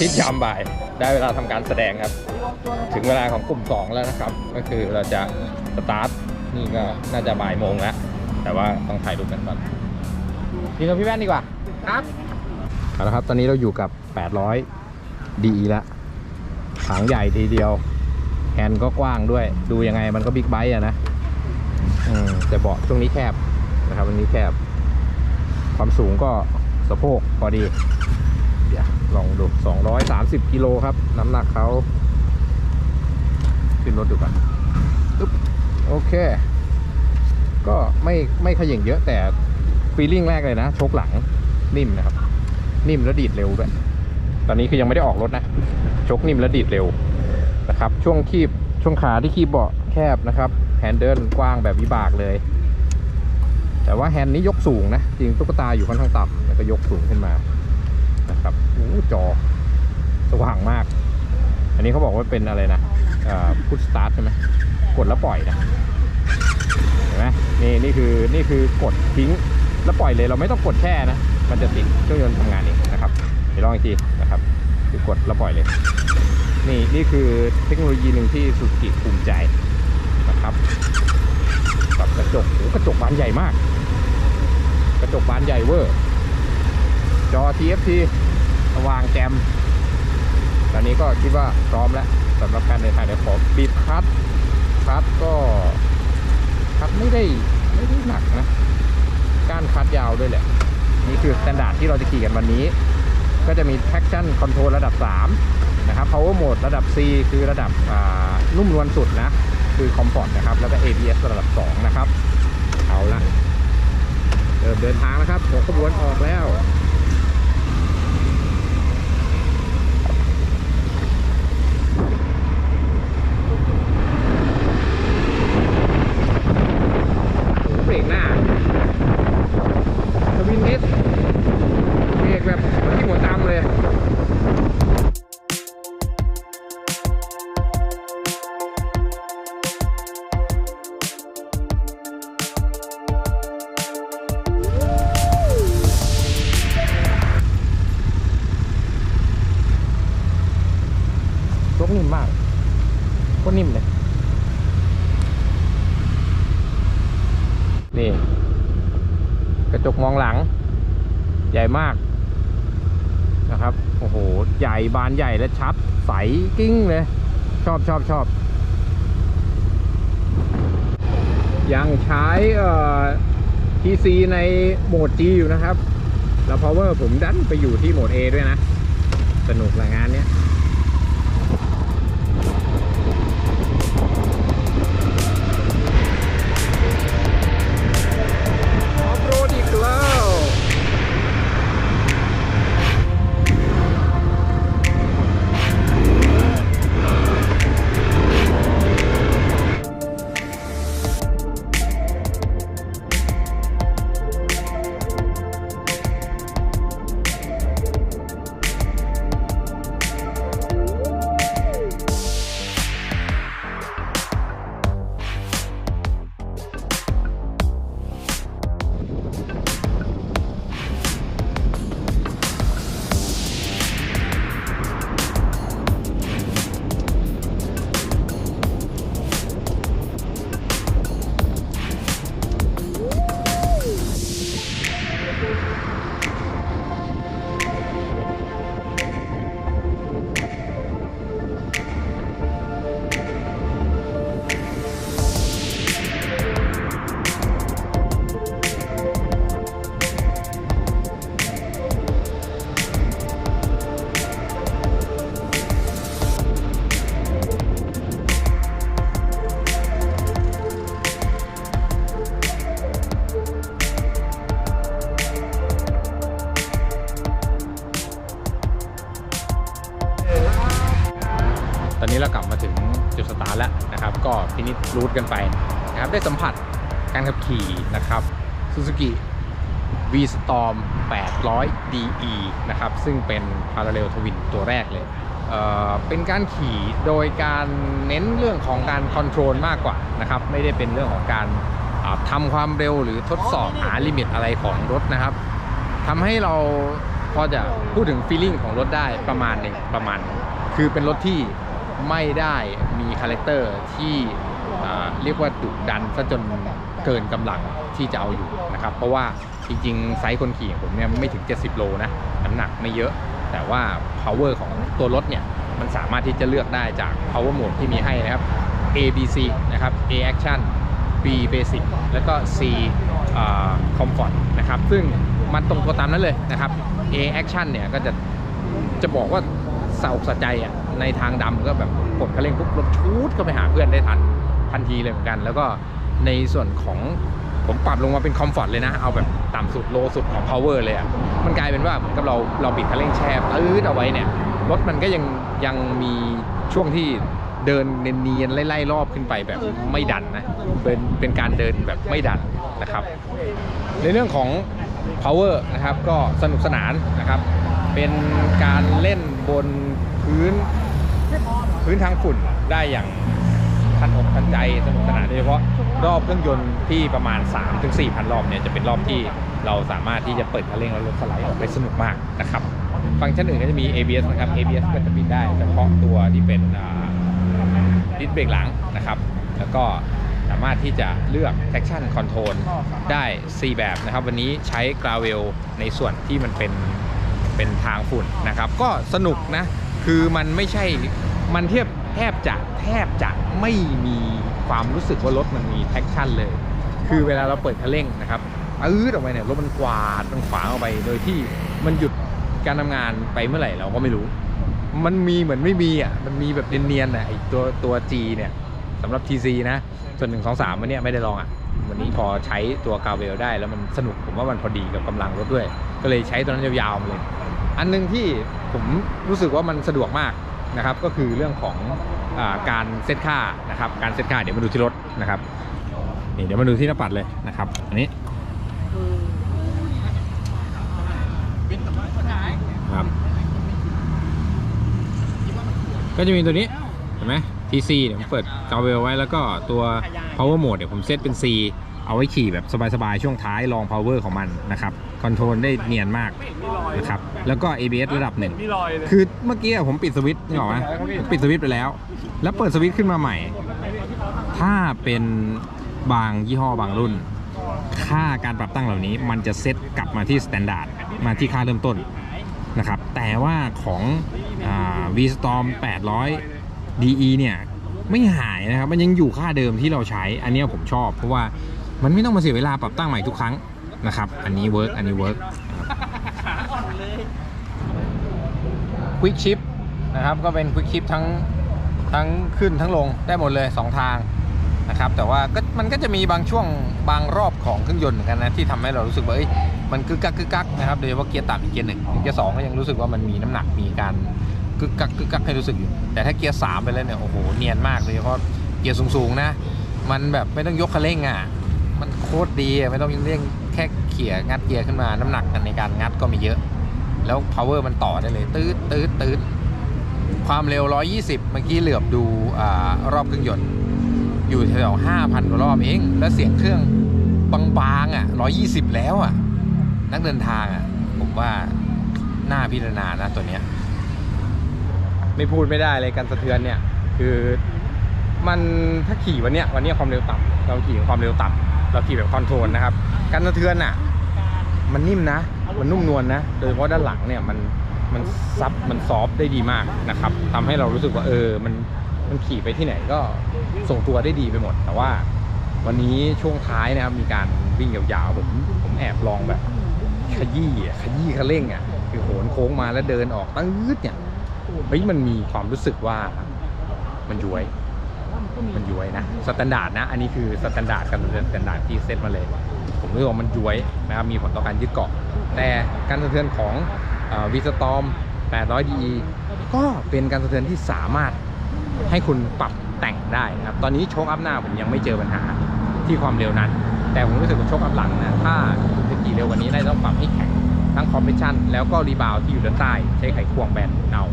ก็อาทิตย์ยามบ่าย ได้เวลาทำการแสดงครับ ถึงเวลาของกลุ่ม 2 แล้วนะครับ ก็คือเราจะสตาร์ทนี่ก็น่าจะบ่ายโมงแล้ว แต่ว่าต้องถ่ายรูปกันก่อนนี่กับพี่แว่นดีกว่าครับเอาละครับ ตอนนี้เราอยู่กับ 800 DE แล้วถังใหญ่ทีเดียวแฮนด์ก็กว้างด้วย ดูยังไงมันก็บิ๊กไบค์อะนะอืมแต่เบาะช่วงนี้แคบนะครับวันนี้แคบ ความสูงก็สะโพกพอดีเดี๋ยว ลองดู 230 กิโลครับ น้ำหนักเขาขึ้นรถดูก่อนอึ๊บโอเค ก็ไม่ไม่ขย่งเยอะแต่ฟีลลิ่งแรกเลยนะชคหลังนิ่มนะครับ นิ่มแล้วดีดเร็วด้วย ตอนนี้คือยังไม่ได้ออกรถนะชคนิ่มและดีดเร็วนะครับ ช่วงคีบช่วงขาที่คีบเบาะแคบนะครับแฮนเดิลกว้างแบบวิบากเลย แต่ว่าแฮนด์นี้ยกสูงนะ จริงตุ๊กตาอยู่ค่อนข้างต่ำแล้วก็ยกสูงขึ้นมา นะครับโอ้จอสว่างมาก อันนี้เขาบอกว่าเป็นอะไรนะพุทสตาร์ทใช่ไหมกดแล้วปล่อยนะเห็นไหมนี่นี่คือนี่คือกดทิ้งแล้วปล่อยเลยเราไม่ต้องกดแช่นะ มันจะติดเครื่องยนต์ทำงานเองนะครับเดี๋ยวลองอีกทีนะครับคือกดแล้วปล่อยเลย นี่นี่คือเทคโนโลยีหนึ่งที่สุกิภูมิใจนะครับกับกระจกโอ้กระจกบานใหญ่มาก กระจกบานใหญ่เวอร์ จอ TFT สว่างแจม ตอนนี้ก็คิดว่าพร้อมแล้วสำหรับการเดินทางเดี๋ยวขอบีบคัตคัตก็คัตไม่ได้ไม่ได้หนักนะก้านคัตยาวด้วยแหละ นี่คือสแตนดาร์ดที่เราจะขี่กันวันนี้ ก็จะมี traction control ระดับ 3 นะครับ power mode ระดับ C คือระดับนุ่มนวลสุดนะ คือ comfort นะครับ แล้วก็ ABS ระดับ 2 นะครับ เอาละเริ่มเดินทางแล้วครับหัวขบวนออกแล้ว โอ้โห เบรกหน้า นี่ กระจกมองหลัง ใหญ่มากนะครับ โอ้โห ใหญ่บานใหญ่และชัด ใสกิ้งเลย ชอบชอบชอบ ยังใช้เอ่อ TC ในโหมด G อยู่นะครับ แล้ว power ผมดันไปอยู่ที่โหมด A ด้วยนะ สนุกละงานเนี้ย รูทกันไปนะครับได้สัมผัสการขับขี่นะครับ Suzuki V Storm 800 DE นะครับ ซึ่งเป็น Parallel Twin ตัวแรกเลยเอ่อเป็นการขี่โดยการเน้นเรื่องของการคอนโทรลมากกว่านะครับ ไม่ได้เป็นเรื่องของการาทำความเร็วหรือทดสอบหาลิมิตอะไรของรถนะครับทำให้เราพอจะพูดถึงฟีลลิ่งของรถได้ประมาณหนึ่งประมาณ คือเป็นรถที่ไม่ได้มีคาแรคเตอร์ที่ เรียกว่าดุดันซะจนเกินกำลังที่จะเอาอยู่นะครับ เพราะว่าจริงๆ ไซส์คนขี่ของผมเนี่ยไม่ถึง 70 โลนะน้ำหนักไม่เยอะ แต่ว่า power ของตัวรถเนี่ย มันสามารถที่จะเลือกได้จาก power mode ที่มีให้นะครับ A B C นะครับ A action B basic แล้วก็ C comfort นะครับ ซึ่งมันตรงตัวตามนั้นเลยนะครับ A action เนี่ยก็จะจะบอกว่าเสาสะใจอะในทางดำก็แบบกดคันเร่งปุ๊บรถชูดก็ไปหาเพื่อนได้ทัน ทันทีเลยเหมือนกัน แล้วก็ในส่วนของผมปรับลงมาเป็นคอมฟอร์ตเลยนะ เอาแบบต่ำสุดโลสุดของ power เลยอะ มันกลายเป็นว่าเหมือนกับเราเราปิดคันเร่งแช่ปื๊ดเอาไว้เนี่ย รถมันก็ยังยังมีช่วงที่เดินเนียนๆไล่ๆรอบขึ้นไปแบบไม่ดันนะ เป็นเป็นการเดินแบบไม่ดันนะครับ ในเรื่องของ power นะครับ ก็สนุกสนานนะครับ เป็นการเล่นบนพื้นพื้นทางฝุ่นได้อย่าง ทันอกทันใจสนุกสนานโดยเฉพาะรอบเครื่องยนต์ที่ประมาณ 3-4พันรอบเนี่ยจะเป็นรอบที่เราสามารถที่จะเปิดคันเร่งแล้วรถสไลด์ออกได้สนุกมากนะครับฟังก์ชันอื่นก็จะมี ABS นะครับ ABS ก็จะปิดได้เฉพาะตัวที่เป็นดิสเบรกหลังนะครับ แล้วก็สามารถที่จะเลือก traction control ได้ 4 แบบนะครับ วันนี้ใช้ gravel ในส่วนที่มันเป็นเป็นทางฝุ่นนะครับ ก็สนุกนะ คือมันไม่ใช่มันเทียบ แทบจะแทบจะไม่มีความรู้สึกว่ารถมันมี traction เลย คือเวลาเราเปิดคันเร่งนะครับอืดออกไปเนี่ยรถมันกวาดมันขวางออกไป โดยที่มันหยุดการทำงานไปเมื่อไหร่เราก็ไม่รู้ มันมีเหมือนไม่มีอะมันมีแบบเนียนๆอะไอตัวตัว G เนี่ยสำหรับ TC นะ ส่วนหนึ่งสองสามวันนี้ไม่ได้ลองอะวันนี้พอใช้ตัวกาเวลได้แล้วมันสนุกผมว่ามันพอดีกับกำลังรถด้วย ก็เลยใช้ตัวนั้นยาวๆมาเลย อันหนึงที่ผมรู้สึกว่ามันสะดวกมาก นะครับก็คือเรื่องของอการเซตค่านะครับการเซตค่าเดี๋ยวมาดูที่รถนะครับนี่เดี๋ยวมาดูที่หน้าปัดเลยนะครับ อันนี้ครับก็จะมีตัวนี้เห็นไหม TC เนี่ยวผมเปิดกาเวลไว้แล้วก็ตัว power mode เดี๋ยวผมเซตเป็น C เอาไว้ขี่แบบสบายๆ ช่วงท้ายลอง power ของมันนะครับคอนโทรลได้เนียนมากนะครับแล้วก็ ABS ระดับหนึ่ง มีรอยเลยคือเมื่อกี้อะผมปิดสวิตช์นี่หรอกไหมผมปิดสวิตช์ไปแล้ว แล้วเปิดสวิตช์ขึ้นมาใหม่ ถ้าเป็นบางยี่ห้อบางรุ่น ค่าการปรับตั้งเหล่านี้มันจะเซตกลับมาที่สแตนดาร์ดมาที่ค่าเริ่มต้นนะครับ แต่ว่าของอ่า V-Storm 800 DE เนี่ย ไม่หายนะครับ มันยังอยู่ค่าเดิมที่เราใช้ อันเนี้ยผมชอบเพราะว่า มันไม่ต้องมาเสียเวลาปรับตั้งใหม่ทุกครั้งนะครับ อันนี้เวิร์กอันนี้เวิร์กควิกชิปนะครับก็เป็นควิกชิปทั้งทั้งขึ้นทั้งลงได้หมดเลย 2 ทางนะครับแต่ว่าก็มันก็จะมีบางช่วงบางรอบของเครื่องยนต์เหมือนกันนะที่ทำให้เรารู้สึกว่ามันกึกกักกึกกักนะครับโดยเฉพาะเกียร์ต่ำเกียร์หนึ่งเกียร์สองก็ยังรู้สึกว่ามันมีน้ำหนักมีการกึกกักกึกกักให้รู้สึกอยู่ แต่ถ้าเกียร์สามไปแล้วเนี่ยโอ้โหเนียนมากเลยเพราะเกียร์สูงๆนะ มันแบบไม่ต้องยกคันเร่งอะ มันโคตรดีอะไม่ต้องเร่งแค่เขี่ยงัดเกียร์ขึ้นมาน้ำหนักในการงัดก็มีเยอะ แล้ว power มันต่อได้เลยตืดตืดตืดความเร็ว 120 เมื่อกี้เหลือบดูอรอบเครื่องยนต์ อยู่แถว5,000กว่ารอบเอง แล้วเสียงเครื่องบางๆอะ 120 แล้วอะ นักเดินทางอะ ผมว่าน่าพิจารณานะตัวเนี้ย ไม่พูดไม่ได้เลยการสะเทือนเนี่ย คือมันถ้าขี่วันเนี้ยวันเนี้ยความเร็วต่ำเราขี่ความเร็วต่ำ เราขี่แบบคอนโทรลนะครับการสะเทือนอะมันนิ่มนะ มันนุ่มนวลนะ โดยเฉพาะด้านหลังเนี่ยมันมันซับมันซอฟต์ได้ดีมากนะครับทำให้เรารู้สึกว่าเออมันมันขี่ไปที่ไหนก็ส่งตัวได้ดีไปหมด แต่ว่าวันนี้ช่วงท้ายนะครับมีการวิ่งยาวๆผมผมแอบลองแบบขยี้อะขยี้คันเร่งอะคือโหนโค้งมาแล้วเดินออกตื้ดเนี่ยเฮ้ยมันมีความรู้สึกว่ามันย้วย มันย้วยนะสแตนดาร์ดนะ อันนี้คือสแตนดาร์ดกันสแตนดาร์ดที่เซตมาเลย ผมรู้สึกว่ามันย้วยนะครับมีผลต่อการยึดเกาะ แต่การสะเทือนของวีสตอม800 DE ก็เป็นการสะเทือนที่สามารถให้คุณปรับแต่งได้นะครับ ตอนนี้โชคอัพหน้าผมยังไม่เจอปัญหาที่ความเร็วนั้น แต่ผมรู้สึกว่าโชคอัพหลังนะถ้าจะขี่เร็วกว่านี้ได้ต้องปรับให้แข็งทั้งคอมเพรสชันแล้วก็รีบาวที่อยู่ด้านใต้ใช้ไขควงแบนเอา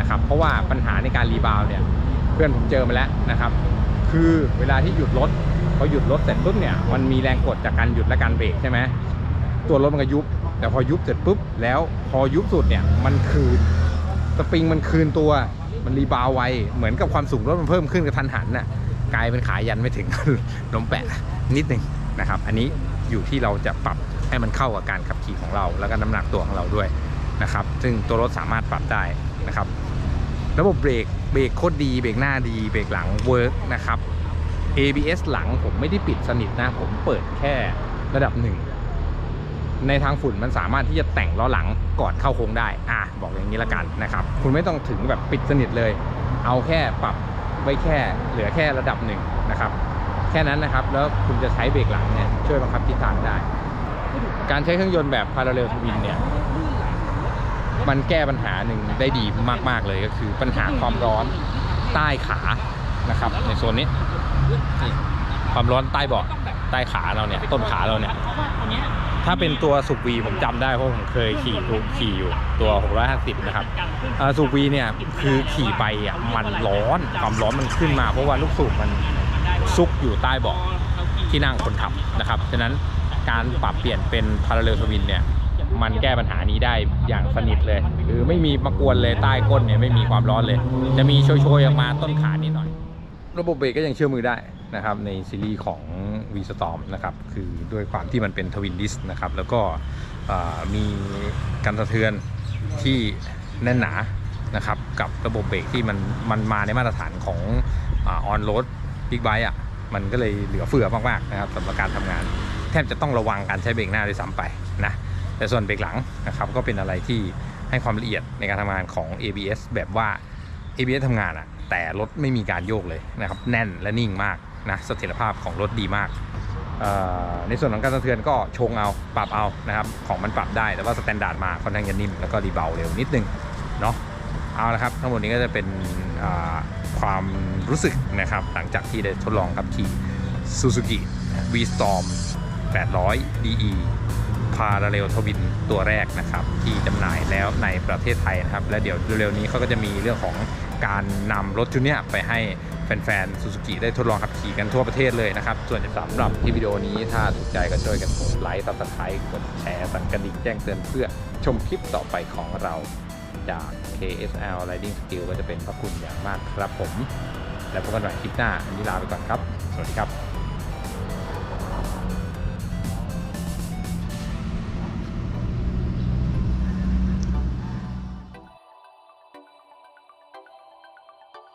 นะครับ เพราะว่าปัญหาในการรีบาวเนี่ย พื่อนผมเจอมาแล้วนะครับ คือเวลาที่หยุดรถพอหยุดรถเสร็จปุ๊บเนี่ยมันมีแรงกดจากการหยุดและการเบรกใช่ไหมตัวรถมันก็ยุบ แต่พอยุบเสร็จปุ๊บแล้วพอยุบสุดเนี่ยมันคืนสปริงมันคืนตัวมันรีบาวไวเหมือนกับความสูงรถมันเพิ่มขึ้นกระทันหันน่ะกลายเป็นขายันไม่ถึงล้มแปะนิดหนึ่งนะครับ อันนี้อยู่ที่เราจะปรับให้มันเข้ากับการขับขี่ของเรา แล้วก็น้ำหนักตัวของเราด้วยนะครับ ซึ่งตัวรถสามารถปรับได้นะครับ ระบบเบรก เบรกโคตรดีเบรกหน้าดีเบรกหลังเวิร์กนะครับ ABS หลังผมไม่ได้ปิดสนิทนะ ผมเปิดแค่ระดับหนึ่งในทางฝุ่นมันสามารถที่จะแต่งล้อหลังก่อนเข้าโค้งได้ อะบอกอย่างนี้ละกันนะครับ คุณไม่ต้องถึงแบบปิดสนิทเลย เอาแค่ปรับไว้แค่เหลือแค่ระดับหนึ่งนะครับ แค่นั้นนะครับ แล้วคุณจะใช้เบรกหลังเนี่ยช่วยบังคับทิศทางได้ การใช้เครื่องยนต์แบบ Parallel Twin เนี่ย มันแก้ปัญหาหนึ่งได้ดีมาก ๆ เลยก็คือปัญหาความร้อนใต้ขานะครับ ในโซนนี้ความร้อนใต้เบาะใต้ขาเราเนี่ยต้นขาเราเนี่ยถ้าเป็นตัวสุกวีผมจำได้เพราะผมเคยขี่ถูกขี่อยู่ตัว 650 นะครับสุกวีเนี่ยคือขี่ไปอะมันร้อนความร้อนมันขึ้นมา เพราะว่าลูกสูบมันซุกอยู่ใต้เบาะที่นั่งคนขับนะครับฉะนั้นการปรับเปลี่ยนเป็น Parallel Twin เนี่ย มันแก้ปัญหานี้ได้อย่างสนิทเลยหรือไม่มีมากวนเลยใต้ก้นเนี่ยไม่มีความร้อนเลย จะมีโชยๆออกมาต้นขานิดหน่อย ระบบเบรกก็ยังเชื่อมือได้นะครับในซีรีส์ของ V Storm นะครับคือด้วยความที่มันเป็นทวินดิสนะครับแล้วก็มีการสะเทือนที่แน่นหนานะครับกับระบบเบรกที่มันมันมาในมาตรฐานของออนโรดบิ๊กไบค์อะมันก็เลยเหลือเฟือมากๆนะครับสำหรับการทำงาน แทบจะต้องระวังการใช้เบรกหน้าด้วยซ้ำไปนะ แต่ส่วนเบรกหลังนะครับก็เป็นอะไรที่ให้ความละเอียดในการทำงานของ ABS แบบว่า ABS ทำงานอะแต่รถไม่มีการโยกเลยนะครับแน่นและนิ่งมากนะเสถียรภาพของรถดีมากในส่วนของการสะเทือนก็ชงเอาปรับเอานะครับของมันปรับได้แต่ว่าสแตนดาร์ดมาค่อนข้างจะนิ่มแล้วก็รีเบาเร็วนิดนึงเนาะเอาละครับ ทั้งหมดนี้ก็จะเป็นความรู้สึกนะครับ หลังจากที่ได้ทดลองขับขี่ Suzuki V-Storm 800 DE พาราเรลทวินตัวแรกนะครับ ที่จำหน่ายแล้วในประเทศไทยนะครับ และเดี๋ยวเร็วๆนี้เขาก็จะมีเรื่องของการนำรถชุดนี้ไปให้แฟนๆซูซูกิได้ทดลองขับขี่กันทั่วประเทศเลยนะครับ ส่วนสำหรับที่วิดีโอนี้ถ้าถูกใจก็ช่วยกันกดไลค์ซับสไครต์กดแชร์สั่นกระดิ่งแจ้งเตือนเพื่อชมคลิปต่อไปของเราจาก KSL Riding Skill ก็จะเป็นพระคุณอย่างมากครับผม แล้วพบกันใหม่คลิปหน้า อันนี้ลาไปก่อนครับ สวัสดีครับ